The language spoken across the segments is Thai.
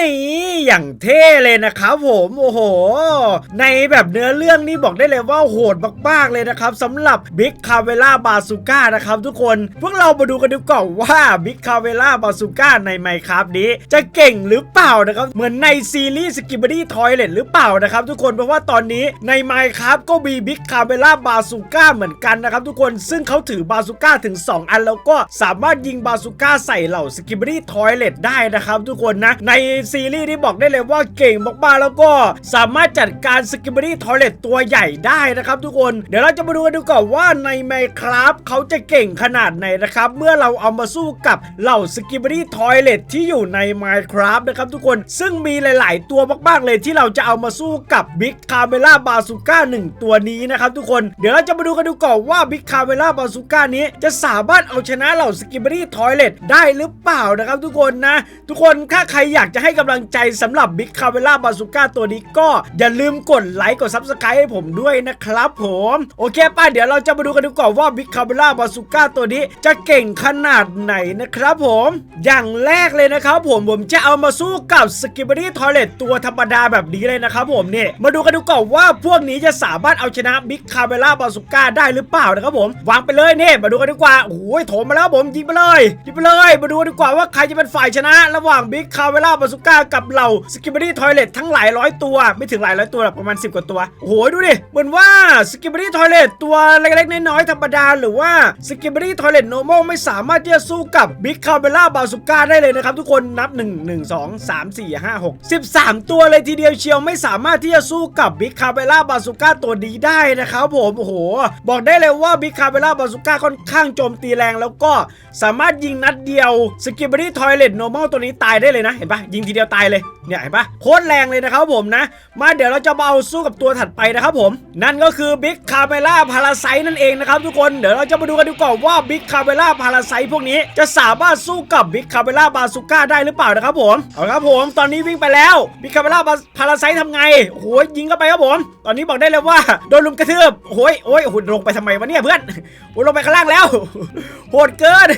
นี่อย่างเท่เลยนะครับผมโอ้โห ในแบบเนื้อเรื่องนี่บอกได้เลยว่าโหดมากๆเลยนะครับสำหรับบิ๊กคาเวล่าบาซูก้านะครับทุกคนพวกเรามาดูกันดีกว่าว่าบิ๊กคาเวล่าบาซูก้าในไมครับนี้ จะเก่งหรือเปล่านะครับเหมือนในซีรีส์สกิบดี้ทอยเลตหรือเปล่านะครับทุกคนเพราะว่าตอนนี้ในไมครับก็มีบิ๊กคาเวล่าบาซูก้าเหมือนกันนะครับทุกคนซึ่งเขาถือบาซูก้าถึง 2 อันแล้วก็สามารถยิงบาซูก้าใส่เหล่าสกิบดี้ทอยเลตได้นะครับทุกคนนะในซีรีส์ที่บอกได้เลยว่าเก่งมากๆ แล้วก็สามารถจัดการสกิบดี้ทอเลตตัวใหญ่ได้นะครับทุกคน เดี๋ยวเราจะมาดูกันดูก่อนว่าในไมครับเขาจะเก่งขนาดไหนนะครับ เมื่อเราเอามาสู้กับเหล่าสกิบดี้ทอเลตที่อยู่ใน Minecraft นะครับทุกคนซึ่งมีหลาย ๆ ตัวมากๆเลยที่เราจะเอามาสู้กับบิ๊กคาเมล่าบาซูก้า1ตัวนี้นะครับทุกคนเดี๋ยวเราจะมาดูกันดูก่อนว่าบิ๊กคาเมล่าบาซูก้านี้จะสามารถเอาชนะเหล่าสกิบดี้ทอยเลตได้หรือเปล่านะครับทุกคนนะ ทุกคนถ้าใครอยากจะให้กำลังใจสำหรับบิ๊กคาเมล่าบาซูก้าตัวนี้ก็อย่าลืมกดไลค์กดซับสไครต์ให้ผมด้วยนะครับผมโอเคป้าเดี๋ยวเราจะมาดูกันดูก่อนว่าบิ๊กคาเมล่าบาซูก้าตัวนี้จะเก่งขนาดไหนนะครับผมอย่างแรกเลยนะครับผมผมจะเอามาสู้กับสกิบดี้ทอยเลตตัวธรรมดาแบบนี้เลยนะครับผมเนี่ยมาดูกันดูก่อนว่าพวกนี้จะสามารถเอาชนะบิ๊กคาเมล่าบาซูก้าได้หรือเปล่านะครับผมวางไปเลยเนี่ยมาดูกันดีกว่าโอ้ยโถมมาแล้วผมยิงไปเลยยิงไปเลย มาดูกันดีกว่าว่าใครจะเป็นฝ่ายชนะ ระหว่างบิ๊กคาเมล่าบาซูก้ากับเหล่าสกิบดี้ทอยเลตทั้งหลายร้อยตัว ไม่ถึงหลายร้อยตัวหรอกประมาณ 10 กว่าตัว โอ้โห ดูดิ เหมือนว่าสกิบดี้ทอยเลตตัวเล็กๆ น้อยๆ ธรรมดา หรือว่าสกิบดี้ทอยเลตโน m a l ไม่สามารถที่จะสู้กับบิ๊กคาเมล่าบาซูก้าได้เลยนะครับ ทุกคนนับ 1 1 2 3 4 5 6 13 ตัวเลยทีเดียวเชียวไม่สามารถที่จะสู้กับบิ๊กคาเมล่าบาซูก้าตัวนี้ได้นะครับผมโอ้โห บอกได้เลยว่าบิ๊กคาเมล่าบาซูก้าค่อนข้างโจมตีแรงแล้วก็สามารถยิงนัดเดียวสกิบดี้ทอยเลตโน m a l ตัวนี้ตายได้เลยนะเห็นปะยิงทีเดียวตายเลยเนี่ยเห็นปะโคตรแรงเลยนะครับผมนะ มาเดี๋ยวเราจะมาเอาสู้กับตัวถัดไปนะครับผม นั่นก็คือบิ๊กคาเมล่าพาราไซนั่นเองนะครับทุกคนเดี๋ยวเราจะมาดูกันดีกว่าว่าบิ๊กคาเมล่าพาราไซพวกนี้จะสามารถสู้กับบิ๊กคาเมล่าบาซูก้าได้หรือเปล่านะครับผมเอาครับผมตอนนี้วิ่งไปแล้วบิ๊กคาเมล่าพาราไซทำไงโอ้โหยิงเข้าไปครับผม ตอนนี้บอกได้เลยว่าโดนลุมกระทืบโอ้ยโอ้ยโอ้โหลงไปทำไมวะเนี่ยเพื่อนโอ้ยลงไปข้างล่างแล้วโหดเกิน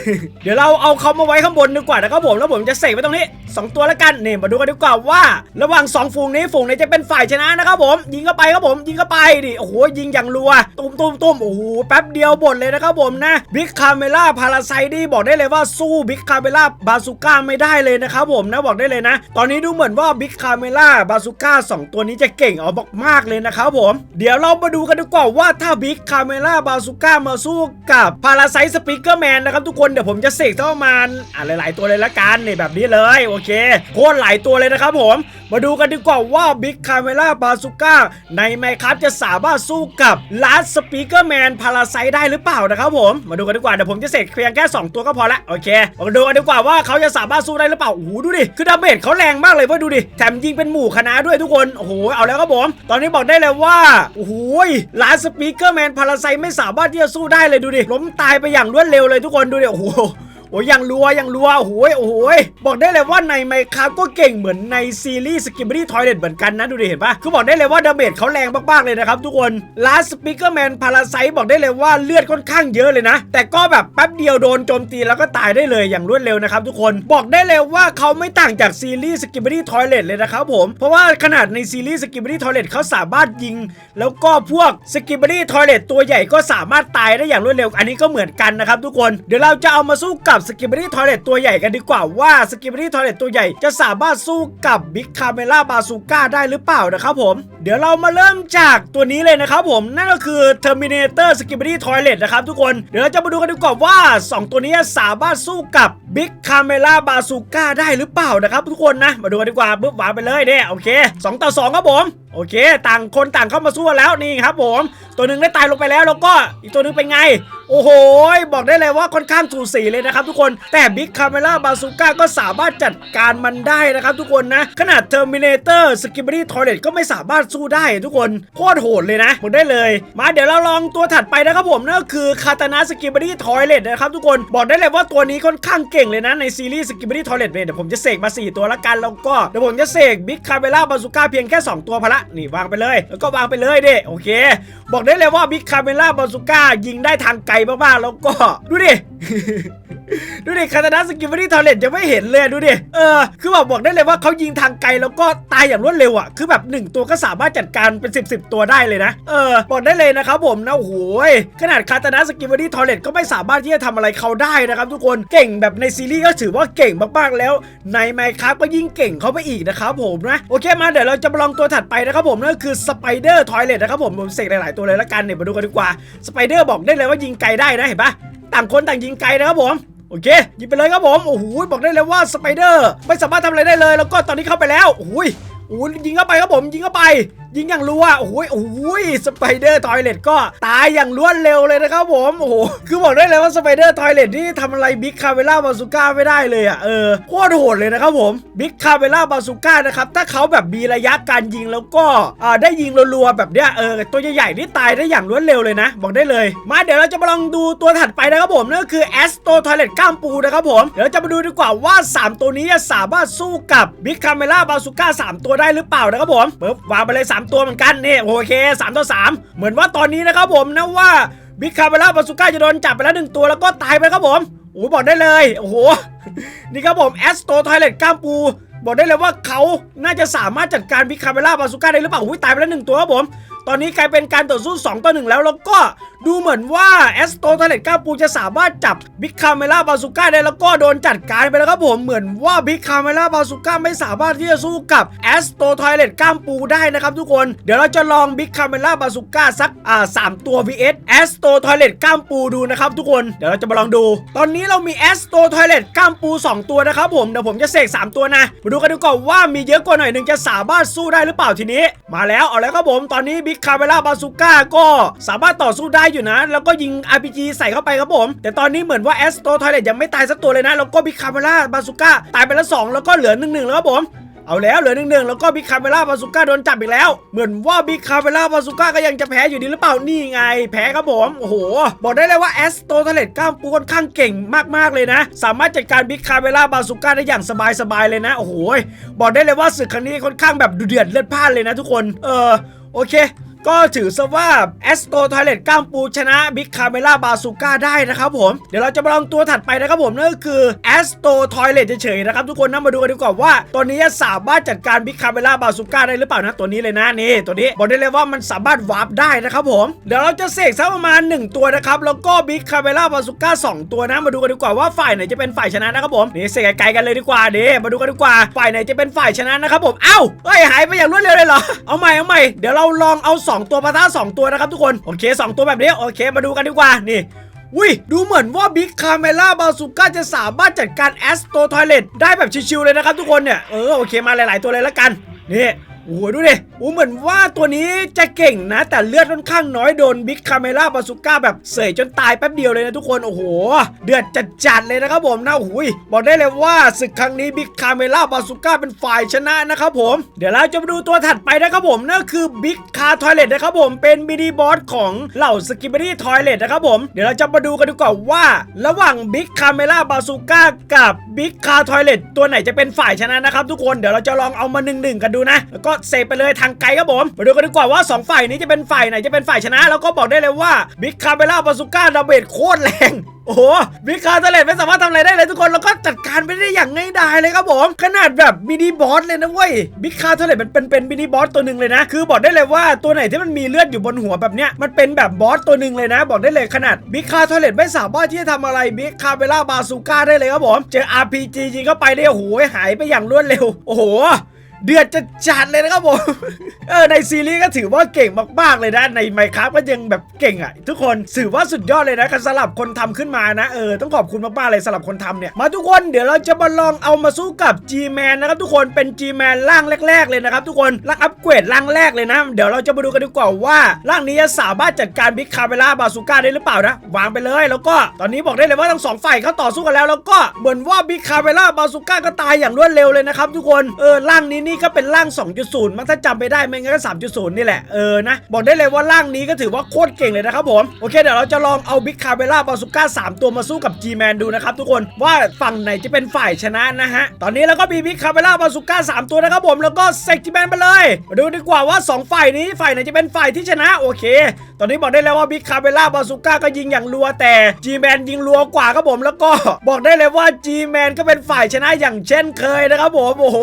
เดี๋ยวเราเอาเขามาไว้ข้างบนดีกว่านะครับผมแล้วผมจะเสกไว้ตรงนี้สองตัวแล้วกันนี่มาดูกันดีกว่าว่า ระหว่างสองฝูงนี้ฝูงไหนจะเป็นฝ่ายชนะนะครับผม ยิงเข้าไปครับผม ยิงเข้าไปดิโอ้โหยิงอย่างรัวตุ้มตุ้มตุ้มโอ้โหแป๊บเดียวหมดเลยนะครับผมนะบิ๊กคาเมล่าพาราไซดี้บอกได้เลยว่าสู้บิ๊กคาเมล่าบาซูก้าไม่ได้เลยนะครับผมนะบอกได้เลยนะ ตอนนี้ดูเหมือนว่าบิ๊กคาเมล่าบาซูก้าสองตัวนี้จะเก่งเอามากๆเลยนะครับผม เดี๋ยวเรามาดูกันดีกว่าว่าถ้าบิ๊กคาเมล่าบาซูก้ามาสู้กับพาราไซสปิเกอร์แมนนะครับทุกคนเดี๋ยวผมจะเสกเท่ามาณอะหลาย ๆ ตัวเลยละกันนี่แบบนี้เลยโอเคโคตรหลายตัวเลยนะครับผม มาดูกันดีกว่าว่าบิ๊กคาเมล่าบาซูก้าในไมครับจะสามารถสู้กับลัสสปีกเกอร์แมนพาราไซได้หรือเปล่านะครับผม มาดูกันดีกว่าเดี๋ยวผมจะเสกเพียงแค่ 2 ตัวก็พอละโอเค มาดูกันดีกว่าว่าเขาจะสามารถสู้ได้หรือเปล่าโอ้โหดูดิคือดาเมจเขาแรงมากเลยว่าดูดิแถมยิงเป็นหมู่คณะด้วยทุกคนโอ้โหเอาแล้วครับผมตอนนี้บอกได้เลยว่าโอ้โหลัสสปีกเกอร์แมนพาราไซไม่สามารถที่จะสู้ได้เลยดูดิล้มตายไปอย่างรวดเร็วเลยทุกคนดูดิโอ้โห โอ้ยยังรัวยังรัวโอ้โหยโอ้โหยบอกได้เลยว่าในไมครับก็เก่งเหมือนในซีรีส์สกิบบี้ทอยเลตเหมือนกันนะดูดิเห็นปะคือบอกได้เลยว่าดาเมจเขาแรงมากๆเลยนะครับทุกคนลาสปิเกอร์แมนพาราไซบอกได้เลยว่าเลือดค่อนข้างเยอะเลยนะ แต่ก็แบบแป๊บเดียวโดนโจมตีแล้วก็ตายได้เลยอย่างรวดเร็วนะครับทุกคนบอกได้เลยว่าเขาไม่ต่างจากซีรีส์สกิบบี้ทอยเลตเลยนะครับผมเพราะว่าขนาดในซีรีส์สกิบบี้ทอยเลตเขาสามารถยิง แล้วก็พวกสกิบบี้ทอยเลตตัวใหญ่ก็สามารถตายได้อย่างรวดเร็ว อันนี้ก็เหมือนกันนะครับทุกคนเดี๋ยวเราจะเอามาสู้กับสกิบบี้ทอยเลตตัวใหญ่กันดีกว่าว่าสกิบบี้ทอยเลตตัวใหญ่จะสามารถสู้กับบิ๊กคาเมล่าบาซูก้าได้หรือเปล่านะครับผม เดี๋ยวเรามาเริ่มจากตัวนี้เลยนะครับผมนั่นก็คือ Terminator s k i b b d y Toilet นะครับทุกคนเดี๋ยวเราจะมาดูกันดีกว่าว่า 2 ตัวนี้สามารถสู้กับ Big Camera Bazooka ได้หรือเปล่านะครับทุกคนนะ มาดูกันดีกว่าปึ๊บวางไปเลยเนี่ยโอเค 2 ต่อ 2 ครับผม โอเค ต่างคนต่างเข้ามาสู้แล้วนี่ครับผม ตัวหนึ่งได้ตายลงไปแล้วแล้วก็อีกตัวหนึ่งเป็นไง โอ้โห บอกได้เลยว่าค่อนข้างสูสีเลยนะครับทุกคน แต่ Big Camera Bazooka ก็สามารถจัดการมันได้นะครับทุกคนนะ ขนาด Terminator s k i b b d y Toilet ก็ไม่สามารถสู้ได้ทุกคน โคตรโหดเลยนะบอกได้เลย มาเดี๋ยวเราลองตัวถัดไปนะครับผมนั่นก็คือคาตานะสกิบ d y ทอยเลตนะครับทุกคนบอกได้เลยว่าตัวนี้ค่อนข้างเก่งเลยนะในซีรีส์สกิบ d y ทอยเลตเนี่ยเดี๋ยวผมจะเสกมา 4 ตัวละกันแล้วก็เดี๋ยวผมจะเสกบิ๊กคาเ e ล่าบาซูก้าเพียงแค่ 2 ตัวพละนี่วางไปเลย แล้วก็วางไปเลยเด้โอเค บอกได้เลยว่าบิ๊กคาเ e ล่าบาซูก้ายิงได้ทางไกลมากๆแล้วก็ดูดิ ดูดิคาตานะสกิมไม่ได้ทอร์เรตยังไม่เห็นเลยดูดิ เออ คือบอกบอกได้เลยว่าเขายิงทางไกลแล้วก็ตายอย่างรวดเร็วอะ คือแบบหนึ่งตัวก็สามารถจัดการเป็น 10บสตัวได้เลยนะ เออ บอกได้เลยนะครับผมนะโอ้โหยขนาดคาตานะสกิมไม่ได้ทอร์เรตก็ไม่สามารถที่จะทำอะไรเขาได้นะครับทุกคน เก่งแบบในซีรีส์ก็ถือว่าเก่งมากๆแล้ว ในไมค์ครับก็ยิ่งเก่งเข้าไปอีกนะครับผมนะ โอเคมาเดี๋ยวเราจะมาลองตัวถัดไปนะครับผมนั่นก็คือสไปเดอร์ทอยเลตนะครับผมผมเสกหลายๆตัวเลยละกันเนี่ยมาดูกันดีกว่าสไปเดอร์บอกได้เลยว่ายิงไกลได้นะเห็นปะต่างคนต่างยิงไกลนะครับผม เคยิงไปเลยครับผมโอ้โหบอกได้เลยว่าสไปเดอร์ไม่สามารถทำอะไรได้เลย แล้วก็ตอนนี้เข้าไปแล้วโอ้ย โอ้ยิงเข้าไปครับผมยิงเข้าไป ยิงอย่างรัวโอ้โหยโอ้ยสไปเดอร์ทอยเลตก็ตายอย่างรวดเร็วเลยนะครับผมโอ้โหคือบอกได้เลยว่าสไปเดอร์ทอยเลตนี่ทำอะไรบิ๊กคาเวล่าบาซูก้าไม่ได้เลยอะเออโคตรโหดเลยนะครับผมบิ๊กคาเวล่าบาซูก้านะครับถ้าเขาแบบมีระยะการยิงแล้วก็อ่าได้ยิงรัวๆแบบเนี้ยเออตัวใหญ่ๆนี่ตายได้อย่างรวดเร็วเลยนะ บอกได้เลย มาเดี๋ยวเราจะมาลองดูตัวถัดไปนะครับผมนั่นก็คือแอสโตทอยเลตก้ามปูนะครับผมเดี๋ยวจะมาดูดีกว่าว่า 3 ตัวนี้จะสามารถสู้กับบิ๊กคาเมล่าบาซูก้า3ตัวได้หรือเปล่านะครับผมปึ๊บวางไปเลย 3 ตัวเหมือนกันนี่โอเค3ต่อ3เหมือนว่าตอนนี้นะครับผมนะว่าบิ๊กคาเมล่าบาซูก้าจะโดนจับไปแล้วหนึ่งตัวแล้วก็ตายไปครับผมโอ้บอกได้เลยโอ้โหนี่ครับผมแอสโตทอยเลตก้ามปูบอกได้เลยว่าเขาน่าจะสามารถจัดการบิ๊กคาเมล่าบาซูก้าได้หรือเปล่าอุ้ยตายไปแล้วหนึ่งตัวครับผม ตอนนี้กลายเป็นการต่อสู้ 2 ต่อ 1 แล้วแล้วก็ดูเหมือนว่าแอสโตทเลตก้าปูจะสามารถจับบิ๊กคาเมล่าบาซูก้าได้แล้วก็โดนจัดการไปแล้วครับผมเหมือนว่าบิ๊กคาเมล่าบาซูก้าไม่สามารถที่จะสู้กับแอสโตทเลตก้ามปูได้นะครับทุกคนเดี๋ยวเราจะลองบิ๊กคาเมล่าบาซูก้าสักอ่าสามตัว vs แอสโตทเลตก้ามปูดูนะครับทุกคนเดี๋ยวเราจะมาลองดู ตอนนี้เรามีแอสโตทเลตก้ามปู 2 ตัวนะครับผมเดี๋ยวผมจะเสก3 ตัวนะมาดูกันดีกว่าว่ามีเยอะกว่าหน่อยหนึ่งจะสามารถสู้ได้หรือเปล่าทีนี้ มาแล้วเอาแล้วครับผมตอนนี้บิ๊กคาเมล่าบาซูก้าก็สามารถต่อสู้ได้อยู่นะ แล้วก็ยิง RPG ใส่เข้าไปครับผม แต่ตอนนี้เหมือนว่าแอสโตทอยเลตยังไม่ตายสักตัวเลยนะ แล้วก็บิคาเมล่าบาซูก้าตายไปแล้วสองแล้วก็เหลือหนึ่งหนึ่งแล้วครับผมเอาแล้วเหลือหนึ่งหนึ่งแล้วก็บิคาเมล่าบาซูก้าโดนจับอีกแล้ว เหมือนว่าบิคาเมล่าบาซูก้าก็ยังจะแพ้อยู่ดีหรือเปล่านี่ไง แพ้ครับผมโอ้โห บอกได้เลยว่าแอสโตทเลตกล้ามปูค่อนข้างเก่งมากๆเลยนะ สามารถจัดการบิคาเมล่าบาซูก้าได้อย่างสบายๆเลยนะโอ้โหบอกได้เลยว่าศึกครั้งนี้ค่อนข้างแบบดุเดือดเลือดพล่านเลยนะทุกคน เออโอเค ก็ถือซะว่าแอสโตทอยเลตก้ามปูชนะบิ๊กคาเมล่าบาซูก้าได้นะครับผม เดี๋ยวเราจะมาลองตัวถัดไปนะครับผมนั่นก็คือแอสโตทอยเลตเฉยๆนะครับทุกคนนะมาดูกันดีกว่าว่าตัวนี้สามารถจัดการบิ๊กคาเมล่าบาซูก้าได้หรือเปล่านะตัวนี้เลยนะนี่ตัวนี้บอกได้เลยว่ามันสามารถวาร์ปได้นะครับผมเดี๋ยวเราจะเสกสักประมาณ 1 ตัวนะครับแล้วก็บิ๊กคาเมล่าบาซูก้า2ตัวนะมาดูกันดีกว่าว่าฝ่ายไหนจะเป็นฝ่ายชนะนะครับผมนี่เสกไกลๆกันเลยดีกว่าเดี๋มาดูกันดีกว่าฝ่ายไหนจะเป็นฝ่ายชนะนะครับผมเอ้าเฮ้ยหายไปอย่างรวดเร็วเลยเหรอเอาใหม่เอาใหม่เดี๋ยวเราลองเอา2ตัวปะทะ2ตัวนะครับทุกคนโอเค 2 ตัวแบบนี้โอเคมาดูกันดีกว่านี่อุ้ยดูเหมือนว่าบิ๊กคาเมล่าบาซูก้าจะสามารถจัดการแอสโตทอยเลตได้แบบชิวๆเลยนะครับทุกคนเนี่ยเออโอเคมาหลาย ๆ ตัวเลยละกันนี่ โอ้โหดูดิโอ้เหมือนว่าตัวนี้จะเก่งนะ แต่เลือดค่อนข้างน้อยโดนบิ๊กคาเมล่าบาซูก้าแบบเสยจนตายแป๊บเดียวเลยนะทุกคนโอ้โห เดือดจัดๆเลยนะครับผมนะโอ้ยบอกได้เลยว่าศึกครั้งนี้บิ๊กคาเมล่าบาซูก้าเป็นฝ่ายชนะนะครับผมเดี๋ยวเราจะมาดูตัวถัดไปนะครับผมนั่นคือบิ๊กคาทอยเลตนะครับผมเป็นมินิบอสของเหล่าสกิปเปอรี่ทอยเลตนะครับผมเดี๋ยวเราจะมาดูกันดีกว่าว่า ระหว่างบิ๊กคาเมล่าบาซูก้ากับบิ๊กคาทอยเลตตัวไหนจะเป็นฝ่ายชนะนะครับทุกคนเดี๋ยวเราจะลองเอามาหนึ่งๆกันดูนะแล้วก็เซฟไปเลยทางไกลครับผมมาดูกันดีกว่าว่าสองฝ่ายนี้จะเป็นฝ่ายไหนจะเป็นฝ่ายชนะ แล้วก็บอกได้เลยว่าบิ๊กคาเมล่าบาซูก้าดาเมจโคตรแรงโอ้โหบิ๊กคาทอยเลตไม่สามารถทำอะไรได้เลยทุกคนแล้วก็จัดการไปได้อย่างง่ายดายเลยครับผมขนาดแบบมินิบอสเลยนะเว้ยบิ๊กคาทอยเลตมันเป็นเป็นมินิบอสตัวหนึ่งเลยนะ คือบอกได้เลยว่าตัวไหนที่มันมีเลือดอยู่บนหัวแบบเนี้ยมันเป็นแบบบอสตัวหนึ่งเลยนะ บอกได้เลยขนาดบิ๊กคาทอยเลตไม่สามารถที่จะทำอะไรบิ๊กคาเมล่าบาซูก้าได้เลยครับผมเจอ RPG ยิงเข้าไปเนี่ยโอ้โหหายไปอย่างรวดเร็ว โอ้โห เดือดจะจัดเลยนะครับผม เออในซีรีส์ก็ถือว่าเก่งมากๆเลยนะ ในไมค์ครับก็ยังแบบเก่งอะ ทุกคนถือว่าสุดยอดเลยนะสำหรับคนทำขึ้นมานะเออต้องขอบคุณมากๆเลยสำหรับคนทำเนี่ย มาทุกคนเดี๋ยวเราจะมาลองเอามาสู้กับ G-Man นะครับทุกคนเป็น G-Man ร่างแรก ๆ เลยนะครับทุกคนร่างอัปเกรดร่างแรกเลยนะ เดี๋ยวเราจะมาดูกันดีกว่าว่าร่างนี้จะสามารถจัดการบิ๊กคาเมล่าบาซูก้าได้หรือเปล่านะวางไปเลย แล้วก็ตอนนี้บอกได้เลยว่าทั้งสองฝ่ายเขาต่อสู้กันแล้วแล้วก็เหมือนว่าบิ๊กคาเมล่าบาซูก้าก็ตายอย่างรวดเร็วเลยนะครับทุกคนเออร่างนี้นี่ก็เป็นร่าง 2.0 มันถ้าจำไม่ได้ไม่งั้นก็ 3.0 นี่แหละ เออนะ บอกได้เลยว่าร่างนี้ก็ถือว่าโคตรเก่งเลยนะครับผม โอเคเดี๋ยวเราจะลองเอาบิ๊กคาเ e ล่าบาซูก้า3 ตัวมาสู้กับ G-Man ดูนะครับทุกคนว่าฝั่งไหนจะเป็นฝ่ายชนะนะฮะ ตอนนี้เราก็มีบิ๊กคาเ e ล่าบาซูก้า3 ตัวนะครับผมแล้วก็เซก G-Man ไปเลยมาดูดีกว่าว่า 2 ฝ่ายนี้ฝ่ายไหนจะเป็นฝ่ายที่ชนะโอเค ตอนนี้บอกได้แล้วว่าบิ๊กคาเบล่าบาซูก้าก็ยิงอย่างรัวแต่ G-Man ยิงรัวกว่าครับผมแล้วก็บอกได้เลยว่า G-Man ก็เป็นฝ่ายชนะอย่างเช่นเคยนะครับผมโอ้โห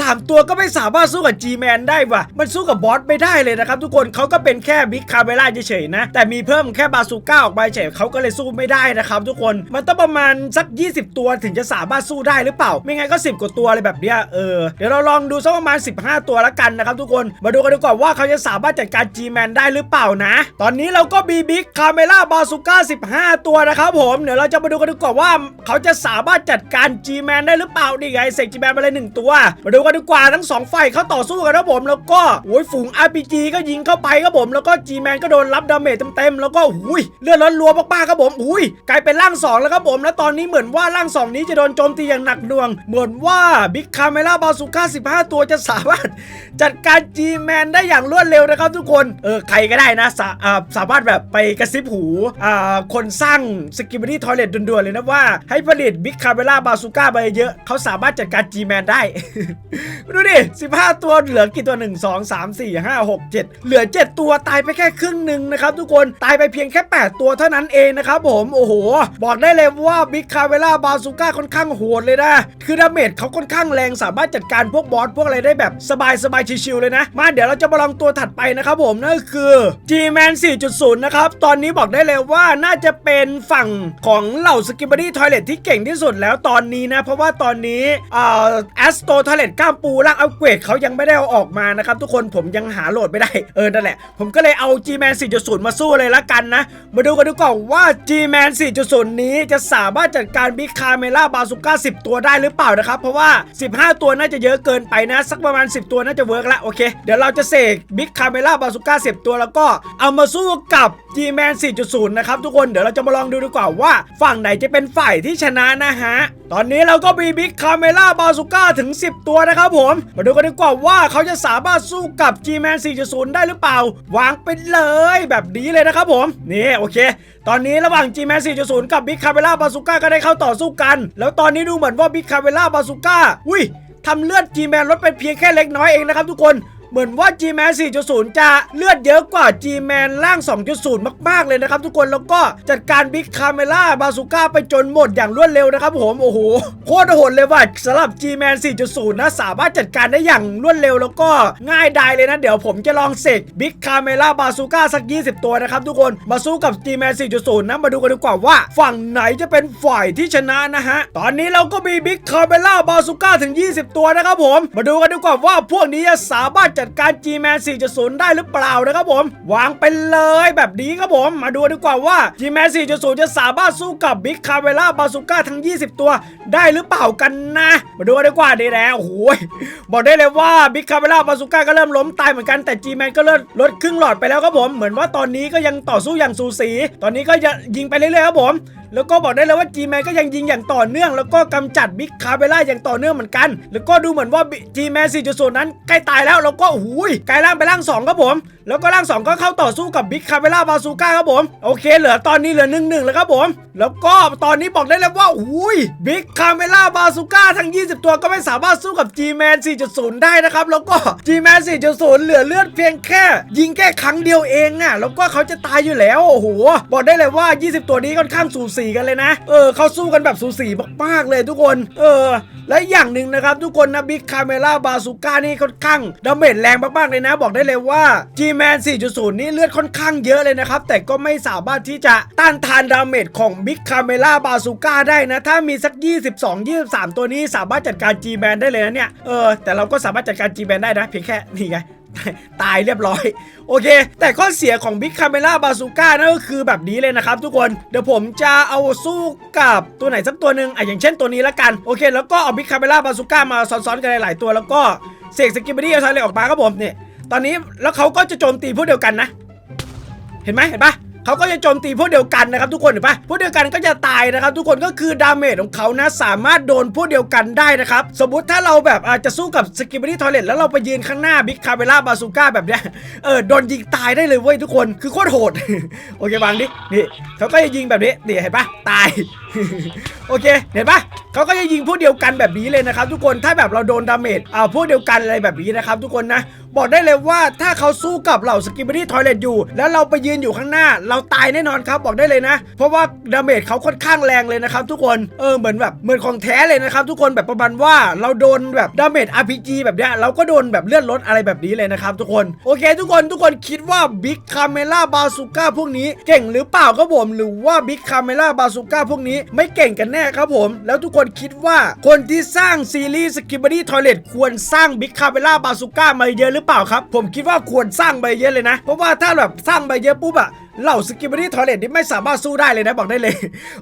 สามตัวก็ไม่สามารถสู้กับ G-Man ได้ว่ะ มันสู้กับบอสไม่ได้เลยนะครับทุกคนเขาก็เป็นแค่บิ๊กคาเบล่าเฉยๆนะ แต่มีเพิ่มแค่บาซูก้าออกมาเฉยเขาก็เลยสู้ไม่ได้นะครับทุกคน มันต้องประมาณสัก 20 ตัวถึงจะสามารถสู้ได้หรือเปล่า ไม่งั้นก็ 10 กว่าตัวอะไรแบบเนี้ย เออ เดี๋ยวเราลองดูสักประมาณ 15 ตัวละกันนะครับทุกคน มาดูกันดีกว่าว่าเขาจะสามารถจัดการ G-Man ได้หรือเปล่านะ ตอนนี้เราก็มีบิ๊กคาเมล่าบาซูก้า15 ตัวนะครับผม เดี๋ยวเราจะมาดูกันดีกว่าว่า เขาจะสามารถจัดการ G-Man ได้หรือเปล่า นี่ไงเสก G-Man มาเลยหนึ่งตัว มาดูกันดีกว่าทั้งสองฝ่ายเขาต่อสู้กันนะผม แล้วก็โอ้ยฝูง RPG ก็ยิงเข้าไปครับผม แล้วก็ G-Man ก็โดนรับดาเมจเต็มๆ แล้วก็หุยเลือดร้อนรัวมาๆครับผมหุยกลายเป็นร่างสองแล้วครับผม แล้วตอนนี้เหมือนว่าร่างสองนี้จะโดนโจมตีอย่างหนักหน่วง เหมือนว่าบิ๊กคาเมล่าบาซูก้า15 ตัวจะสามารถจัดการ G-Man ได้อย่างรวดเร็วนะครับทุกคนเออใครก็ได้นะสาาสามารถแบบไปกระซิบหูอ่าคนสร้างสกิม m ดี้ทอยเลตด่วนๆเลยนะว่าให้ผลิตบิ๊กคาเมล่าบาซูก้าไปเยอะเขาสามารถจัดการ G-Man ได้ดูดิ 15 ตัวเหลือกี่ตัว 1 2 3 4 5 6 7 เหลือ 7 ตัวตายไปแค่ครึ่งหนึ่งนะครับทุกคนตายไปเพียงแค่ 8 ตัวเท่านั้นเองนะครับผมโอ้โห บอกได้เลยว่าบิ๊กคาเวล่าบาซูก้าค่อนข้างโหดเลยนะ คือดาเมจเขาค่อนข้างแรงสามารถจัดการพวกบอสพวกอะไรได้แบบสบายสบายๆชิวๆเลยนะ มาเดี๋ยวเราจะมาลองตัวถัดไปนะครับผมนั่นคือ G-Man 4.0 นะครับ ตอนนี้บอกได้เลยว่าน่าจะเป็นฝั่งของเหล่าสกิมบ d ดี้ทอยเลทที่เก่งที่สุดแล้วตอนนี้นะ เพราะว่าตอนนี้อ่าแอสโตทอยเลทก้ามปูร่างอัปเกรดเขายังไม่ได้เอาออกมานะครับทุกคนผมยังหาโหลดไม่ได้เออนั่นแหละ ผมก็เลยเอา G-Man 4.0 มาสู้เลยละกันนะ มาดูกันดูก่อนว่า G-Man 4.0 นี้จะสามารถจัดการบิ๊กคาเมล่าบาซูก้า10 ตัวได้หรือเปล่านะครับ เพราะว่า 15 ตัวน่าจะเยอะเกินไปนะ สักประมาณ 10 ตัวน่าจะเวิร์กละโอเค เดี๋ยวเราจะเสกบิ๊กคาเมล่าบาซูก้า10 ตัวแล้วก็เอามาสู้กับ G-Man 4.0 นะครับทุกคนเดี๋ยวเราจะมาลองดูดีกว่าว่า ฝั่งไหนจะเป็นฝ่ายที่ชนะนะฮะ ตอนนี้เราก็มีบิ๊กคาเมล่าบาซูก้าถึง 10 ตัวนะครับผม มาดูกันดีกว่าว่าเขาจะสามารถสู้กับ G-Man 4.0 ได้หรือเปล่า วางไปเลยแบบนี้เลยนะครับผมนี่โอเค ตอนนี้ระหว่าง G-Man 4.0 กับ Big c a m e l a Bazooka ก็ได้เข้าต่อสู้กัน แล้วตอนนี้ดูเหมือนว่า Big c a m e l a Bazooka อุ้ยทำเลือด G-Man ลดไปเพียงแค่เล็กน้อยเองนะครับทุกคน เหมือนว่า G-Man 4.0 จะเลือดเยอะกว่า G-Man ร่าง 2.0 มาก ๆ เลยนะครับทุกคนแล้วก็จัดการ Big Camera Bazooka ไปจนหมดอย่างรวดเร็วนะครับผมโอ้โหโคตรโหดเลยว่ะสำหรับ G-Man 4.0 นะ สามารถจัดการได้อย่างรวดเร็วแล้วก็ง่ายดายเลยนะ เดี๋ยวผมจะลองเสก Big Camera Bazooka สัก 20 ตัวนะครับทุกคนมาสู้กับ G-Man 4.0 นะมาดูกันดีกว่าว่า ฝั่งไหนจะเป็นฝ่ายที่ชนะนะฮะตอนนี้เราก็มี Big Camera Bazooka ถึง 20 ตัวนะครับผม มาดูกันดีกว่าว่าพวกนี้จะสามารถจัดการ G-Man 4.0 ได้หรือเปล่านะครับผมวางไปเลยแบบนี้ครับผม มาดูดีกว่าว่า G-Man 4.0 จะสามารถสู้กับ Big Camera Bazooka ทั้ง 20 ตัว ได้หรือเปล่ากันนะ มาดูดีกว่าดีแล้วโอ้โหยบอกได้เลยว่า Big Camera Bazooka ก็เริ่มล้มตายเหมือนกันแต่ G-Man ก็เริ่มลดครึ่งหลอดไปแล้วครับผม เหมือนว่าตอนนี้ก็ยังต่อสู้อย่างสูสี ตอนนี้ก็จะยิงไปเรื่อยๆครับผมแล้วก็บอกได้เลยว่า G-Man ก็ยังยิงอย่างต่อเนื่อง แล้วก็กำจัดบิ๊กคาเบล่าอย่างต่อเนื่องเหมือนกัน แล้วก็ดูเหมือนว่า G-Man 4.0 นั้นใกล้ตายแล้วแล้วก็โอ้ยกลายร่างไปร่าง2ครับผม แล้วก็ร่าง 2 ก็เข้าต่อสู้กับบิ๊กคาเบล่าบาซูก้าครับผม โอเค เหลือตอนนี้เหลือ1นหนึ่งแล้วครับผม แล้วก็ตอนนี้บอกได้เลยว่าโอ้ยบิ๊กคาเบล่าบาซูก้าทั้ง 20 ตัวก็ไม่สามารถสู้กับ G-Man 4.0 ได้นะครับ แล้วก็ G-Man 4.0 เหลือเลือดเพียงแค่ ยิงแค่ครั้งเดียวเองอะแล้วก็เขาจะตายอยู่แล้วโอ้โหบอกได้เลยว่า 20 ตัวนี้ค่อนข้างสูสีกันเลยนะ เออเขาสู้กันแบบสูสีมากๆเลยทุกคน เออ และอย่างหนึ่งนะครับทุกคนนะบิ๊กคาเมล่าบาซูก้านี่ค่อนข้างดาเมจแรงมากๆเลยนะ บอกได้เลยว่า G-Man 4.0 นี่เลือดค่อนข้างเยอะเลยนะครับ แต่ก็ไม่สามารถที่จะต้านทานดาเมจของบิ๊กคาเมล่าบาซูก้าได้นะ ถ้ามีสัก 22 23 ตัวนี้สามารถจัดการ G-Man ได้เลยนะเนี่ย เออ แต่เราก็สามารถจัดการ G-Man ได้นะ เพียงแค่นี่ไง ตายเรียบร้อย โอเค แต่ข้อเสียของบิ๊กคาเมล่าบาซูก้านั่นก็คือแบบนี้เลยนะครับทุกคนเดี๋ยวผมจะเอาสู้กับตัวไหนสักตัวหนึ่งอะอย่างเช่นตัวนี้ละกัน โอเค แล้วก็เอาบิ๊กคาเมล่าบาซูก้ามาซ้อนๆกันหลายๆตัวแล้วก็เสกสกิบบี้เอาทะเลออกมาครับผมเนี่ยตอนนี้แล้วเขาก็จะโจมตีพวกเดียวกันนะ เห็นไหมเห็นปะ เขาก็จะโจมตีพวกเดียวกันนะครับทุกคนเห็นปะพวกเดียวกันก็จะตายนะครับ ทุกคนก็คือดาเมจของเขานะสามารถโดนพวกเดียวกันได้นะครับสมมติถ้าเราแบบอาจจะสู้กับสกิบดี้ทอยเลตแล้วเราไปยืนข้างหน้าบิ๊กคาเ e ล่าบาซูก้าแบบเนี้ยเออโดนยิงตายได้เลยเว้ยทุกคนคือโคตรโหด โอเควางดินี่เขาก็จะยิงแบบนี้นี่เห็นปะตาย โอเคเห็นปะเขาก็จะยิงพวกเดียวกันแบบนี้เลยนะครับทุกคนถ้าแบบเราโดนดาเมจอ่าพวกเดียวกันอะไรแบบนี้นะครับทุกคนนะ บอกได้เลยว่าถ้าเขาสู้กับเหล่าสกิบ i ดี้ทอยเลตอยู่ แล้วเราไปยืนอยู่ข้างหน้า เราตายแน่นอนครับบอกได้เลยนะ เพราะว่าดาเมจเขาค่อนข้างแรงเลยนะครับ ทุกคนเออเหมือนแบบเหมือนของแท้เลยนะครับทุกคนแบบประมาณว่าเราโดนแบบดาเมจ RPG แบบเนี้ยเราก็โดนแบบเลื่อนลดอะไรแบบนี้เลยนะครับทุกคนโอเค ทุกคนทุกคนคิดว่าบิ๊กคาเมล่าบาซูก้าพวกนี้เก่งหรือเปล่าครับผมหรือว่าบิ๊กคาเมล่าบาซูก้าพวกนี้ไม่เก่งกันแน่ครับผม แล้วทุกคนคิดว่าคนที่สร้างซีรีส์สกิบ i ดี้ทอยเลตควรสร้างบิ๊กคาเมล่าบาซูก้ามาเยอะหรือเปล่าครับ ผมคิดว่าควรสร้างไปเยอะเลยนะ เพราะว่าถ้าแบบสร้างไปเยอะปุ๊บอะเหล่าสกิบอรี่ทอยเลตนี่ไม่สามารถสู้ได้เลยนะบอกได้เลย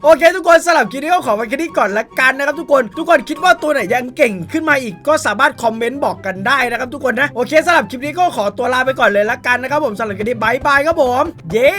โอเค ทุกคนสำหรับคลิปนี้ก็ขอไว้แค่นี้ก่อนละกันนะครับทุกคนทุกคนคิดว่าตัวไหนยังเก่งขึ้นมาอีกก็สามารถคอมเมนต์บอกกันได้นะครับทุกคนนะโอเคสำหรับคลิปนี้ก็ขอตัวลาไปก่อนเลยละกันนะครับผมสำหรับคลิปนี้บายบายครับผม เย้